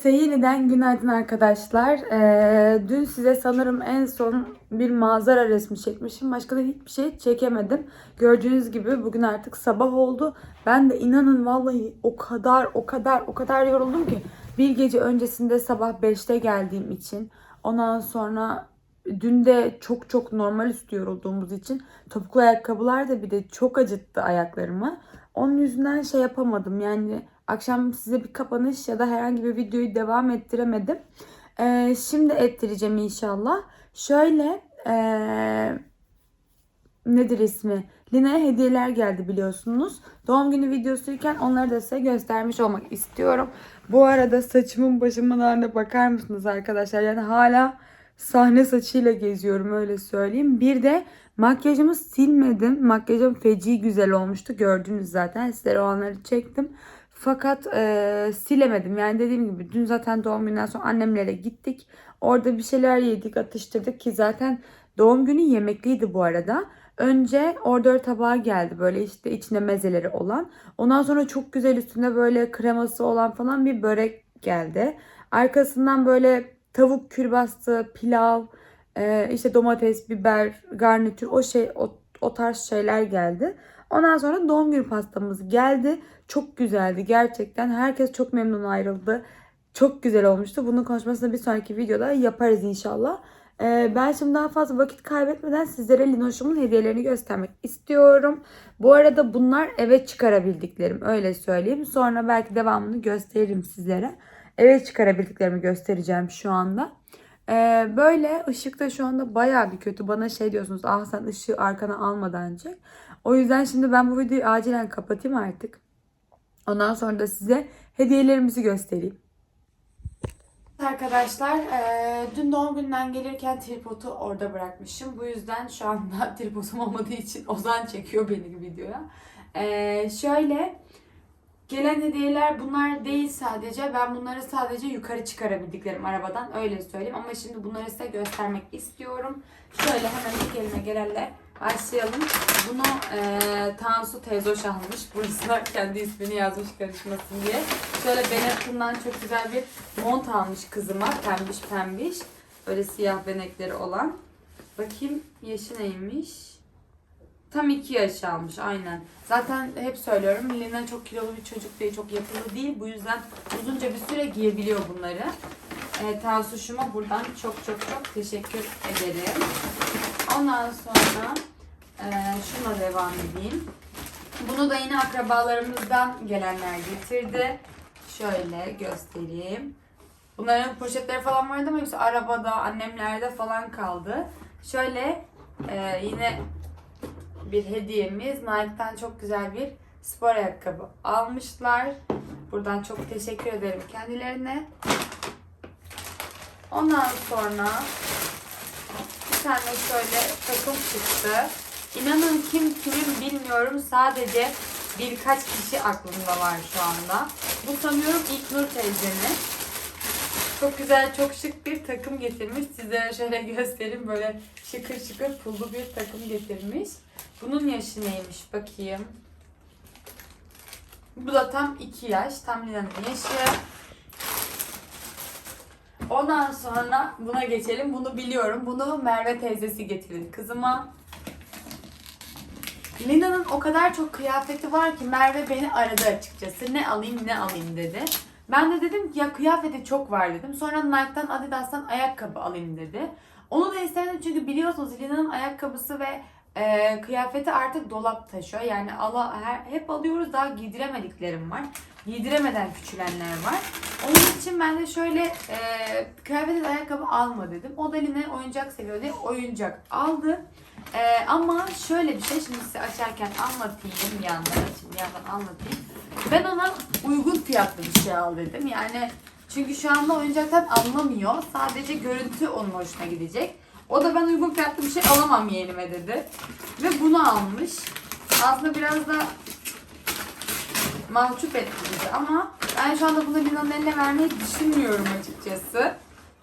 Size yeniden günaydın arkadaşlar. Ee, dün size sanırım en son bir manzara resmi çekmişim. Başka da hiçbir şey çekemedim. Gördüğünüz gibi bugün artık sabah oldu. Ben de inanın vallahi o kadar o kadar o kadar yoruldum ki. Bir gece öncesinde sabah 5'te geldiğim için. Ondan sonra dün de çok çok normal üstü yorulduğumuz için topuklu ayakkabılar da bir de çok acıttı ayaklarımı. Onun yüzünden şey yapamadım yani akşam size bir kapanış ya da herhangi bir videoyu devam ettiremedim. Ee, şimdi ettireceğim inşallah. Şöyle ee, nedir ismi? Lina'ya hediyeler geldi biliyorsunuz. Doğum günü videosuyken onları da size göstermiş olmak istiyorum. Bu arada saçımın başımın haline bakar mısınız arkadaşlar? Yani hala sahne saçıyla geziyorum öyle söyleyeyim. Bir de makyajımı silmedim. Makyajım feci güzel olmuştu. Gördünüz zaten. Sizlere o anları çektim. Fakat e, silemedim. Yani dediğim gibi dün zaten doğum günden sonra annemlere gittik. Orada bir şeyler yedik, atıştırdık ki zaten doğum günü yemekliydi bu arada. Önce ordör tabağı geldi böyle işte içinde mezeleri olan. Ondan sonra çok güzel üstünde böyle kreması olan falan bir börek geldi. Arkasından böyle tavuk kürbastı, pilav, e, işte domates, biber, garnitür o şey o, o tarz şeyler geldi. Ondan sonra doğum günü pastamız geldi. Çok güzeldi gerçekten. Herkes çok memnun ayrıldı. Çok güzel olmuştu. Bunun konuşmasını bir sonraki videoda yaparız inşallah. Ee, ben şimdi daha fazla vakit kaybetmeden sizlere Linoş'umun hediyelerini göstermek istiyorum. Bu arada bunlar eve çıkarabildiklerim öyle söyleyeyim. Sonra belki devamını gösteririm sizlere. Eve çıkarabildiklerimi göstereceğim şu anda. Ee, böyle ışıkta şu anda baya bir kötü. Bana şey diyorsunuz ah sen ışığı arkana almadan çek. O yüzden şimdi ben bu videoyu acilen kapatayım artık. Ondan sonra da size hediyelerimizi göstereyim. Arkadaşlar eee, dün doğum gününden gelirken tripodu orada bırakmışım. Bu yüzden şu anda tripodum olmadığı için Ozan çekiyor beni videoya. Eee, şöyle gelen hediyeler bunlar değil sadece. Ben bunları sadece yukarı çıkarabildiklerim arabadan öyle söyleyeyim. Ama şimdi bunları size göstermek istiyorum. Şöyle hemen ilk elime gelenle başlayalım. Bunu eee Tansu teyzoş almış. Burasına kendi ismini yazmış karışmasın diye. Şöyle Benetton'dan çok güzel bir mont almış kızıma. Pembiş pembiş. Böyle siyah benekleri olan. Bakayım yaşı neymiş? Tam iki yaş almış aynen. Zaten hep söylüyorum Lina çok kilolu bir çocuk değil, çok yapılı değil. Bu yüzden uzunca bir süre giyebiliyor bunları. E, Tansu'şuma buradan çok çok çok teşekkür ederim. Ondan sonra e, şuna devam edeyim. Bunu da yine akrabalarımızdan gelenler getirdi. Şöyle göstereyim. Bunların poşetleri falan vardı ama hepsi arabada, annemlerde falan kaldı. Şöyle e, yine bir hediyemiz. Nike'dan çok güzel bir spor ayakkabı almışlar. Buradan çok teşekkür ederim kendilerine. Ondan sonra bir tane şöyle takım çıktı. İnanın kim kimin bilmiyorum. Sadece birkaç kişi aklımda var şu anda. Bu sanıyorum İlknur teyzenin. Çok güzel, çok şık bir takım getirmiş. Sizlere şöyle göstereyim. Böyle şıkır şıkır pullu bir takım getirmiş. Bunun yaşı neymiş bakayım. Bu da tam 2 yaş. Tam Lina'nın yaşı. Ondan sonra buna geçelim. Bunu biliyorum. Bunu Merve teyzesi getirdi kızıma. Lina'nın o kadar çok kıyafeti var ki Merve beni aradı açıkçası. Ne alayım ne alayım dedi. Ben de dedim ki ya kıyafeti çok var dedim. Sonra Nike'dan Adidas'tan ayakkabı alayım dedi. Onu da istemedim çünkü biliyorsunuz Lina'nın ayakkabısı ve e, kıyafeti artık dolap taşıyor. Yani ala, her, hep alıyoruz daha giydiremediklerim var. Giydiremeden küçülenler var. Onun için ben de şöyle e, kıyafeti de ayakkabı alma dedim. O da Lina oyuncak seviyor diye oyuncak aldı. E, ama şöyle bir şey şimdi size açarken anlatayım bir yandan açayım bir yandan anlatayım. Ben ona uygun fiyatlı bir şey al dedim. Yani çünkü şu anda oyuncaktan anlamıyor. Sadece görüntü onun hoşuna gidecek. O da ben uygun fiyatlı bir şey alamam yeğenime dedi. Ve bunu almış. Aslında biraz da mahcup etti bizi ama ben şu anda bunu Lina'nın eline vermeyi düşünmüyorum açıkçası.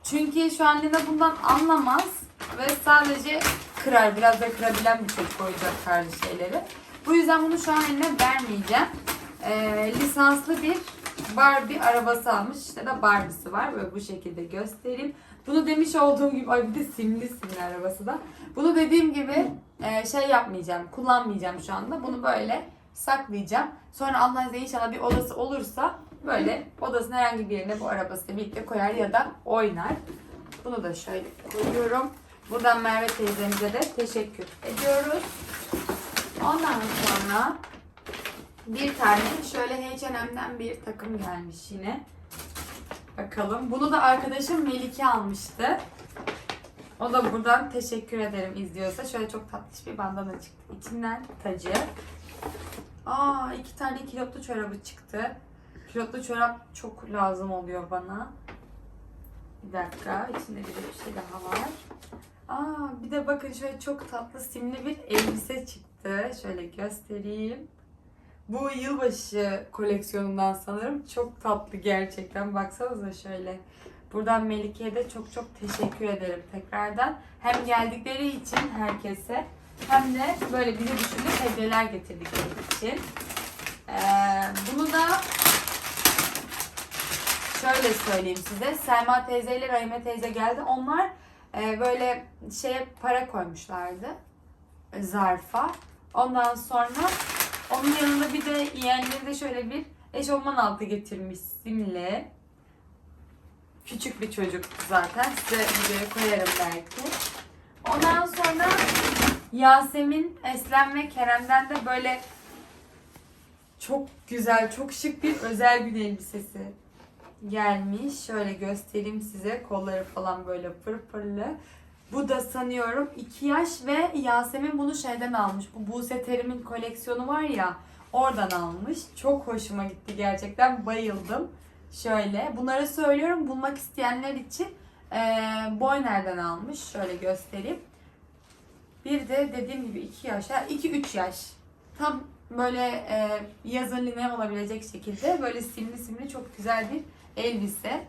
Çünkü şu an Lina bundan anlamaz ve sadece kırar. Biraz da kırabilen bir çocuk oyuncak tarzı şeyleri. Bu yüzden bunu şu an eline vermeyeceğim. Ee, lisanslı bir Barbie arabası almış. İşte de Barbie'si var. Böyle bu şekilde göstereyim. Bunu demiş olduğum gibi, ay bir de simli simli arabası da. Bunu dediğim gibi e, şey yapmayacağım, kullanmayacağım şu anda. Bunu böyle saklayacağım. Sonra Allah izniyle inşallah bir odası olursa böyle odasının herhangi bir yerine bu arabasıyla birlikte koyar ya da oynar. Bunu da şöyle koyuyorum. Buradan Merve teyzemize de teşekkür ediyoruz. Ondan sonra bir tane şöyle H&M'den bir takım gelmiş yine. Bakalım. Bunu da arkadaşım Melike almıştı. O da buradan teşekkür ederim izliyorsa. Şöyle çok tatlış bir bandana çıktı. İçinden tacı. Aa iki tane kilotlu çorabı çıktı. Kilotlu çorap çok lazım oluyor bana. Bir dakika. içinde bir şey daha var. Aa bir de bakın şöyle çok tatlı simli bir elbise çıktı. Şöyle göstereyim. Bu yılbaşı koleksiyonundan sanırım. Çok tatlı gerçekten. Baksanıza şöyle. Buradan Melike'ye de çok çok teşekkür ederim tekrardan. Hem geldikleri için herkese hem de böyle bize düşünüp hediyeler getirdikleri için. Ee, bunu da şöyle söyleyeyim size. Selma teyze ile Rahime teyze geldi. Onlar e, böyle şeye para koymuşlardı. Zarfa. Ondan sonra onun yanında bir de yeğenleri de şöyle bir eşofman altı getirmiş simli. Küçük bir çocuk zaten. Size videoya koyarım belki. Ondan sonra Yasemin, Eslem ve Kerem'den de böyle çok güzel, çok şık bir özel gün elbisesi gelmiş. Şöyle göstereyim size. Kolları falan böyle pırpırlı. Bu da sanıyorum 2 yaş ve Yasemin bunu şeyden almış. Bu Buse Terim'in koleksiyonu var ya oradan almış. Çok hoşuma gitti gerçekten. Bayıldım. Şöyle bunları söylüyorum bulmak isteyenler için e, Boyner'den almış. Şöyle göstereyim. Bir de dediğim gibi 2 yaş, 2-3 yaş. Tam böyle e, yazın line olabilecek şekilde böyle simli simli çok güzel bir elbise.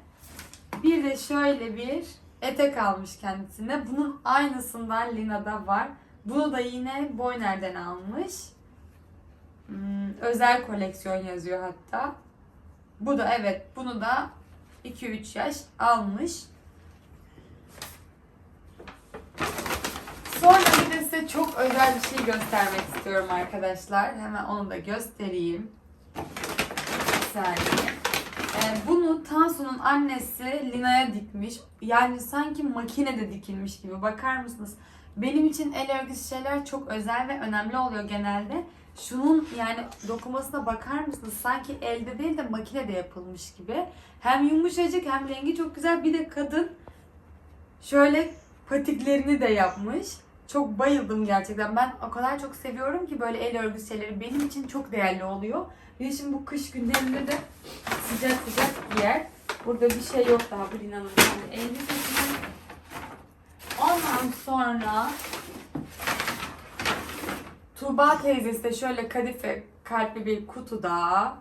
Bir de şöyle bir etek almış kendisine. Bunun aynısından Lina'da var. Bunu da yine Boyner'den almış. Hmm, özel koleksiyon yazıyor hatta. Bu da evet bunu da 2-3 yaş almış. Sonra bir de size çok özel bir şey göstermek istiyorum arkadaşlar. Hemen onu da göstereyim. Bir saniye. Ee, bunu Tansu'nun annesi Lina'ya dikmiş. Yani sanki makinede dikilmiş gibi. Bakar mısınız? Benim için el örgüsü şeyler çok özel ve önemli oluyor genelde. Şunun yani dokunmasına bakar mısınız? Sanki elde değil de makinede yapılmış gibi. Hem yumuşacık hem rengi çok güzel. Bir de kadın şöyle patiklerini de yapmış. Çok bayıldım gerçekten. Ben o kadar çok seviyorum ki böyle el örgüsü şeyleri benim için çok değerli oluyor. Bir şimdi bu kış günlerinde de sıcak sıcak giyer. Burada bir şey yok daha bu Lina'nın kendi elbisesinin. Ondan sonra Tuğba teyzesi de şöyle kadife kalpli bir kutuda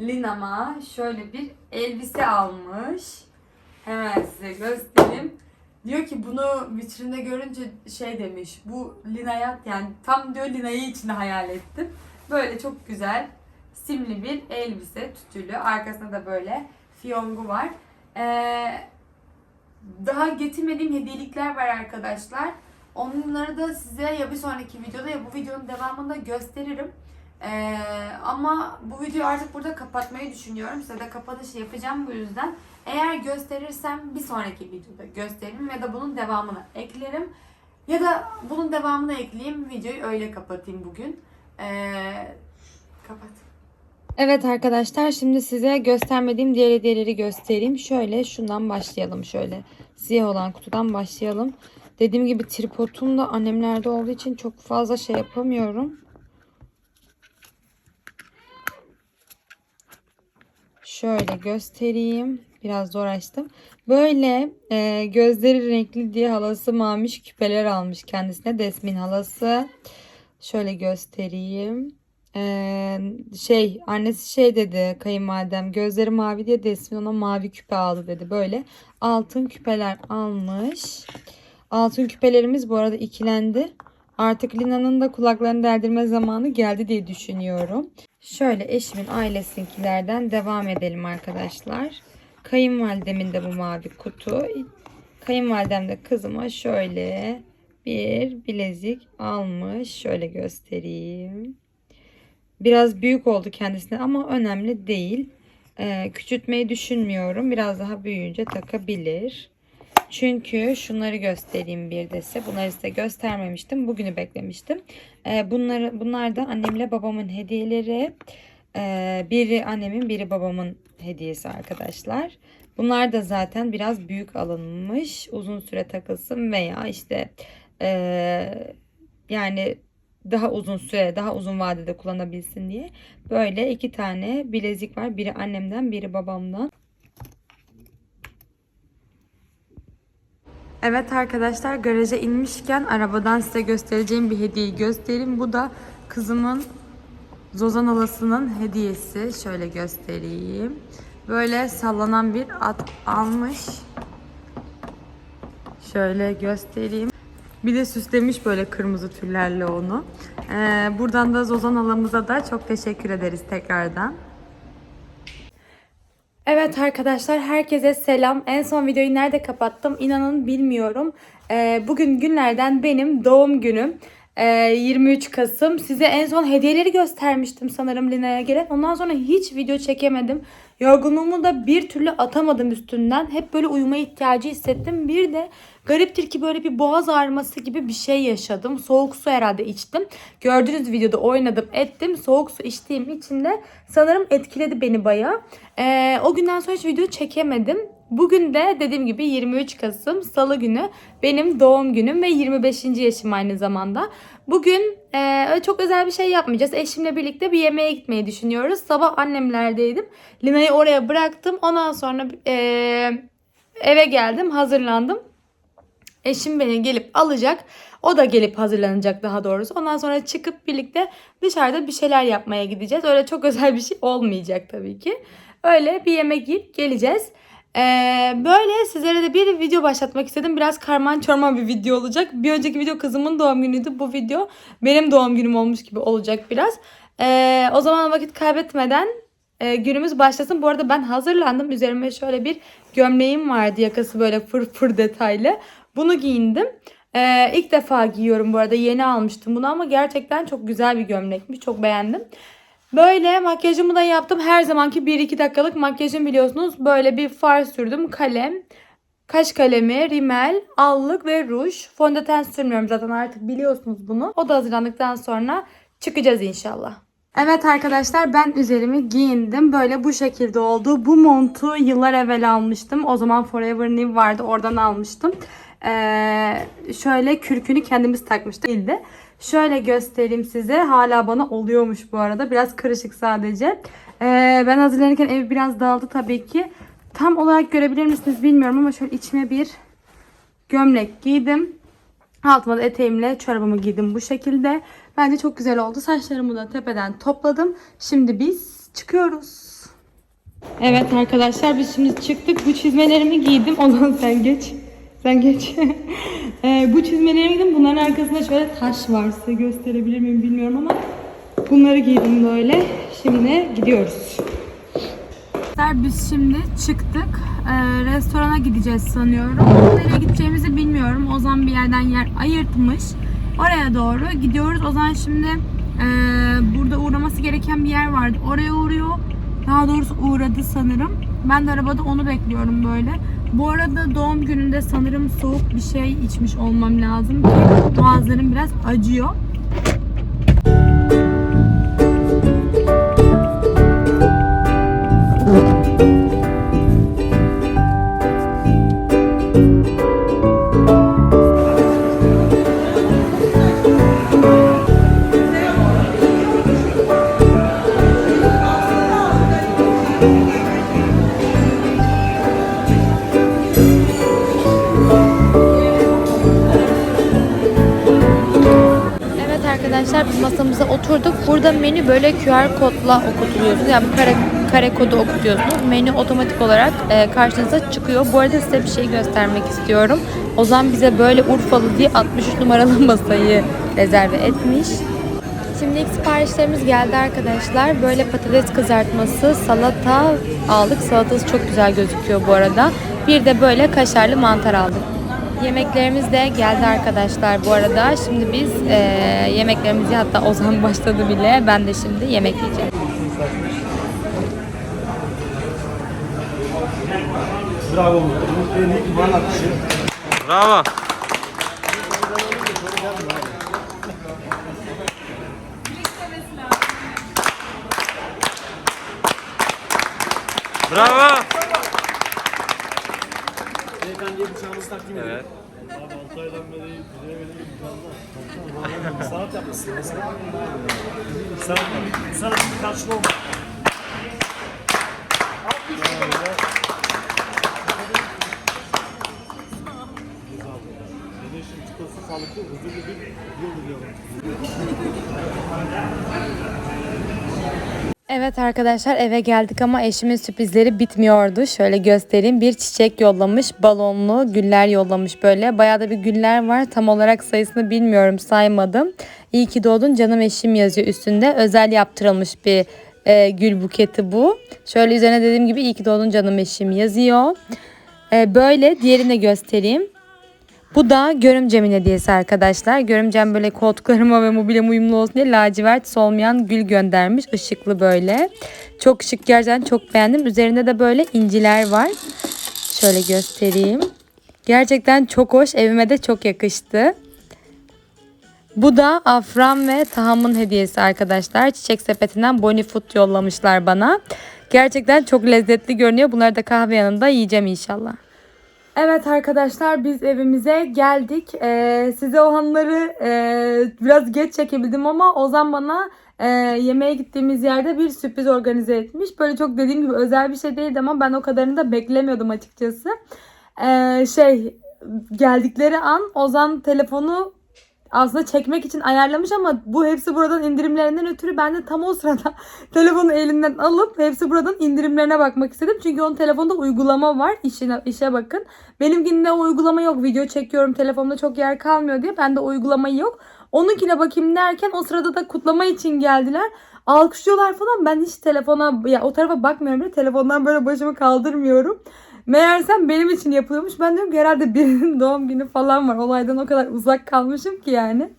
Lina'ma şöyle bir elbise almış. Hemen size göstereyim. Diyor ki bunu vitrinde görünce şey demiş. Bu Lina'ya yani tam diyor Lina'yı içine hayal ettim. Böyle çok güzel simli bir elbise tütülü. Arkasında da böyle fiyongu var. Ee, daha getirmediğim hediyelikler var arkadaşlar. Onları da size ya bir sonraki videoda ya bu videonun devamında gösteririm. Ee, ama bu videoyu artık burada kapatmayı düşünüyorum. Size de kapanış yapacağım bu yüzden. Eğer gösterirsem bir sonraki videoda gösteririm ya da bunun devamını eklerim. Ya da bunun devamını ekleyeyim videoyu öyle kapatayım bugün. Ee, kapat. Evet arkadaşlar şimdi size göstermediğim diğer hediyeleri göstereyim. Şöyle şundan başlayalım şöyle. Siyah olan kutudan başlayalım. Dediğim gibi tripodum da annemlerde olduğu için çok fazla şey yapamıyorum. Şöyle göstereyim. Biraz zor açtım. Böyle e, gözleri renkli diye halası mamiş küpeler almış kendisine. Desmin halası. Şöyle göstereyim. Ee, şey annesi şey dedi kayınvalidem gözleri mavi diye Desmin ona mavi küpe aldı dedi. Böyle altın küpeler almış. Altın küpelerimiz bu arada ikilendi. Artık Lina'nın da kulaklarını deldirme zamanı geldi diye düşünüyorum. Şöyle eşimin ailesinkilerden devam edelim arkadaşlar. Kayınvalidemin de bu mavi kutu. Kayınvalidem de kızıma şöyle bir bilezik almış. Şöyle göstereyim. Biraz büyük oldu kendisine ama önemli değil. Ee, küçültmeyi düşünmüyorum. Biraz daha büyüyünce takabilir. Çünkü şunları göstereyim bir de size. Bunları size göstermemiştim. Bugünü beklemiştim. Ee, bunları, bunlar da annemle babamın hediyeleri. Ee, biri annemin biri babamın hediyesi arkadaşlar. Bunlar da zaten biraz büyük alınmış. Uzun süre takılsın veya işte ee, yani daha uzun süre, daha uzun vadede kullanabilsin diye böyle iki tane bilezik var. Biri annemden, biri babamdan. Evet arkadaşlar garaja inmişken arabadan size göstereceğim bir hediyeyi göstereyim. Bu da kızımın Zozan halasının hediyesi. Şöyle göstereyim. Böyle sallanan bir at almış. Şöyle göstereyim. Bir de süslemiş böyle kırmızı tüllerle onu. Ee, buradan da Zozan halamıza da çok teşekkür ederiz tekrardan. Evet arkadaşlar herkese selam. En son videoyu nerede kapattım inanın bilmiyorum. Ee, bugün günlerden benim doğum günüm. Ee, 23 Kasım. Size en son hediyeleri göstermiştim sanırım Lina'ya gelen. Ondan sonra hiç video çekemedim. Yorgunluğumu da bir türlü atamadım üstünden. Hep böyle uyuma ihtiyacı hissettim. Bir de gariptir ki böyle bir boğaz ağrıması gibi bir şey yaşadım. Soğuk su herhalde içtim. Gördüğünüz videoda oynadım ettim. Soğuk su içtiğim için de sanırım etkiledi beni bayağı. Ee, o günden sonra hiç video çekemedim. Bugün de dediğim gibi 23 Kasım Salı günü benim doğum günüm ve 25. yaşım aynı zamanda. Bugün e, çok özel bir şey yapmayacağız. Eşimle birlikte bir yemeğe gitmeyi düşünüyoruz. Sabah annemlerdeydim. Lina'yı oraya bıraktım. Ondan sonra e, eve geldim, hazırlandım. Eşim beni gelip alacak. O da gelip hazırlanacak daha doğrusu. Ondan sonra çıkıp birlikte dışarıda bir şeyler yapmaya gideceğiz. Öyle çok özel bir şey olmayacak tabii ki. Öyle bir yemek yiyip geleceğiz. Ee, böyle sizlere de bir video başlatmak istedim. Biraz karman çorman bir video olacak. Bir önceki video kızımın doğum günüydü. Bu video benim doğum günüm olmuş gibi olacak biraz. Ee, o zaman vakit kaybetmeden e, günümüz başlasın. Bu arada ben hazırlandım. Üzerime şöyle bir gömleğim vardı. Yakası böyle fır fır detaylı. Bunu giyindim. Ee, ilk defa giyiyorum bu arada. Yeni almıştım bunu ama gerçekten çok güzel bir gömlekmiş. Çok beğendim. Böyle makyajımı da yaptım. Her zamanki 1-2 dakikalık makyajım biliyorsunuz. Böyle bir far sürdüm. Kalem, kaş kalemi, rimel, allık ve ruj. Fondöten sürmüyorum zaten artık biliyorsunuz bunu. O da hazırlandıktan sonra çıkacağız inşallah. Evet arkadaşlar ben üzerimi giyindim. Böyle bu şekilde oldu. Bu montu yıllar evvel almıştım. O zaman Forever New vardı. Oradan almıştım. Ee, şöyle kürkünü kendimiz takmıştık. Değildi. Şöyle göstereyim size. Hala bana oluyormuş bu arada. Biraz karışık sadece. Ee, ben hazırlanırken ev biraz dağıldı tabii ki. Tam olarak görebilir misiniz bilmiyorum ama şöyle içime bir gömlek giydim. Altıma da eteğimle çorabımı giydim bu şekilde. Bence çok güzel oldu. Saçlarımı da tepeden topladım. Şimdi biz çıkıyoruz. Evet arkadaşlar biz şimdi çıktık. Bu çizmelerimi giydim. O zaman sen geç. Sen geç. Ee, bu çizmelerimi giydim. Bunların arkasında şöyle taş var. Size gösterebilir miyim bilmiyorum ama bunları giydim böyle. Şimdi gidiyoruz. Biz şimdi çıktık. Ee, restorana gideceğiz sanıyorum. Nereye gideceğimizi bilmiyorum. Ozan bir yerden yer ayırtmış. Oraya doğru gidiyoruz. Ozan şimdi e, burada uğraması gereken bir yer vardı. Oraya uğruyor. Daha doğrusu uğradı sanırım. Ben de arabada onu bekliyorum böyle. Bu arada doğum gününde sanırım soğuk bir şey içmiş olmam lazım ki boğazlarım biraz acıyor. Arkadaşlar biz masamıza oturduk. Burada menü böyle QR kodla okutuluyorsunuz. Yani bu kara kare kodu okutuyorsunuz. Menü otomatik olarak e, karşınıza çıkıyor. Bu arada size bir şey göstermek istiyorum. Ozan bize böyle Urfalı diye 63 numaralı masayı rezerve etmiş. Şimdi ilk siparişlerimiz geldi arkadaşlar. Böyle patates kızartması, salata aldık. Salatası çok güzel gözüküyor bu arada. Bir de böyle kaşarlı mantar aldık. Yemeklerimiz de geldi arkadaşlar bu arada. Şimdi biz eee, yemeklerimizi hatta Ozan başladı bile. Ben de şimdi yemek yiyeceğim. Bravo. Bravo. Bravo. Sanat Sanatın karşılığı olmak. Sağlıklı, huzurlu bir yıl diliyorum. Evet arkadaşlar eve geldik ama eşimin sürprizleri bitmiyordu. Şöyle göstereyim. Bir çiçek yollamış, balonlu güller yollamış böyle. Bayağı da bir güller var. Tam olarak sayısını bilmiyorum, saymadım. İyi ki doğdun canım eşim yazıyor üstünde. Özel yaptırılmış bir e, gül buketi bu. Şöyle üzerine dediğim gibi iyi ki doğdun canım eşim yazıyor. E, böyle diğerini de göstereyim. Bu da görümcemin hediyesi arkadaşlar. Görümcem böyle koltuklarıma ve mobilyama uyumlu olsun diye lacivert solmayan gül göndermiş. Işıklı böyle. Çok şık gerçekten çok beğendim. Üzerinde de böyle inciler var. Şöyle göstereyim. Gerçekten çok hoş. Evime de çok yakıştı. Bu da Afram ve Taham'ın hediyesi arkadaşlar. Çiçek sepetinden Bonifood yollamışlar bana. Gerçekten çok lezzetli görünüyor. Bunları da kahve yanında yiyeceğim inşallah. Evet arkadaşlar biz evimize geldik. Ee, size o anları e, biraz geç çekebildim ama Ozan bana e, yemeğe gittiğimiz yerde bir sürpriz organize etmiş. Böyle çok dediğim gibi özel bir şey değildi ama ben o kadarını da beklemiyordum açıkçası. Ee, şey geldikleri an Ozan telefonu aslında çekmek için ayarlamış ama bu hepsi buradan indirimlerinden ötürü ben de tam o sırada telefonu elinden alıp hepsi buradan indirimlerine bakmak istedim. Çünkü onun telefonda uygulama var. İşine, işe bakın. Benimkinde o uygulama yok. Video çekiyorum telefonda çok yer kalmıyor diye. Bende uygulamayı yok. Onunkine bakayım derken o sırada da kutlama için geldiler. Alkışlıyorlar falan. Ben hiç telefona ya o tarafa bakmıyorum bile. Telefondan böyle başımı kaldırmıyorum. Meğersem benim için yapılıyormuş. Ben diyorum ki herhalde birinin doğum günü falan var. Olaydan o kadar uzak kalmışım ki yani.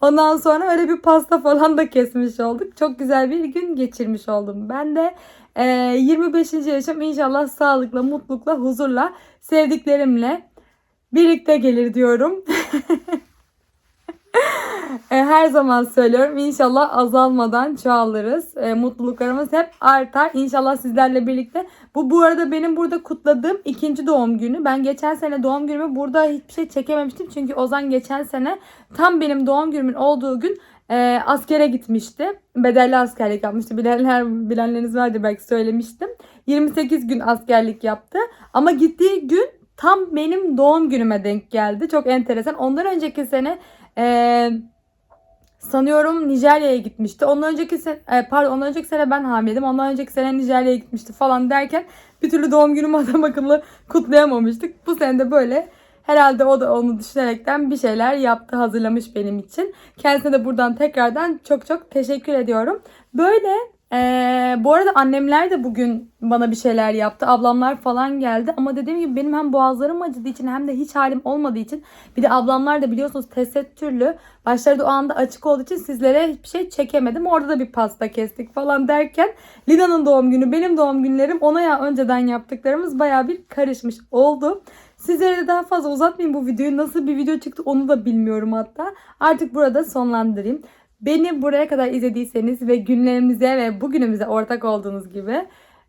Ondan sonra öyle bir pasta falan da kesmiş olduk. Çok güzel bir gün geçirmiş oldum. Ben de e, 25. yaşım inşallah sağlıkla, mutlulukla, huzurla, sevdiklerimle birlikte gelir diyorum. E, Her zaman söylüyorum inşallah azalmadan çoğalırız. E, mutluluklarımız hep artar. İnşallah sizlerle birlikte. Bu bu arada benim burada kutladığım ikinci doğum günü. Ben geçen sene doğum günümü burada hiçbir şey çekememiştim. Çünkü Ozan geçen sene tam benim doğum günümün olduğu gün e, askere gitmişti. Bedelli askerlik yapmıştı. Bilenler, bilenleriniz vardır belki söylemiştim. 28 gün askerlik yaptı. Ama gittiği gün tam benim doğum günüme denk geldi. Çok enteresan. Ondan önceki sene e, sanıyorum Nijerya'ya gitmişti. Ondan önceki sene, pardon ondan önceki sene ben hamileydim. Ondan önceki sene Nijerya'ya gitmişti falan derken bir türlü doğum günümü adam akıllı kutlayamamıştık. Bu sene de böyle herhalde o da onu düşünerekten bir şeyler yaptı, hazırlamış benim için. Kendisine de buradan tekrardan çok çok teşekkür ediyorum. Böyle ee, bu arada annemler de bugün bana bir şeyler yaptı. Ablamlar falan geldi. Ama dediğim gibi benim hem boğazlarım acıdığı için hem de hiç halim olmadığı için. Bir de ablamlar da biliyorsunuz tesettürlü. Başları da o anda açık olduğu için sizlere hiçbir şey çekemedim. Orada da bir pasta kestik falan derken. Lina'nın doğum günü, benim doğum günlerim ona ya önceden yaptıklarımız baya bir karışmış oldu. Sizlere de daha fazla uzatmayayım bu videoyu. Nasıl bir video çıktı onu da bilmiyorum hatta. Artık burada sonlandırayım. Beni buraya kadar izlediyseniz ve günlerimize ve bugünümüze ortak olduğunuz gibi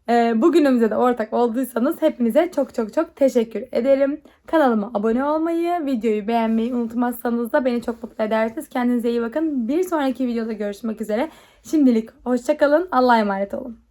e, bugünümüze de ortak olduysanız hepinize çok çok çok teşekkür ederim. Kanalıma abone olmayı, videoyu beğenmeyi unutmazsanız da beni çok mutlu edersiniz. Kendinize iyi bakın. Bir sonraki videoda görüşmek üzere. Şimdilik hoşçakalın. Allah'a emanet olun.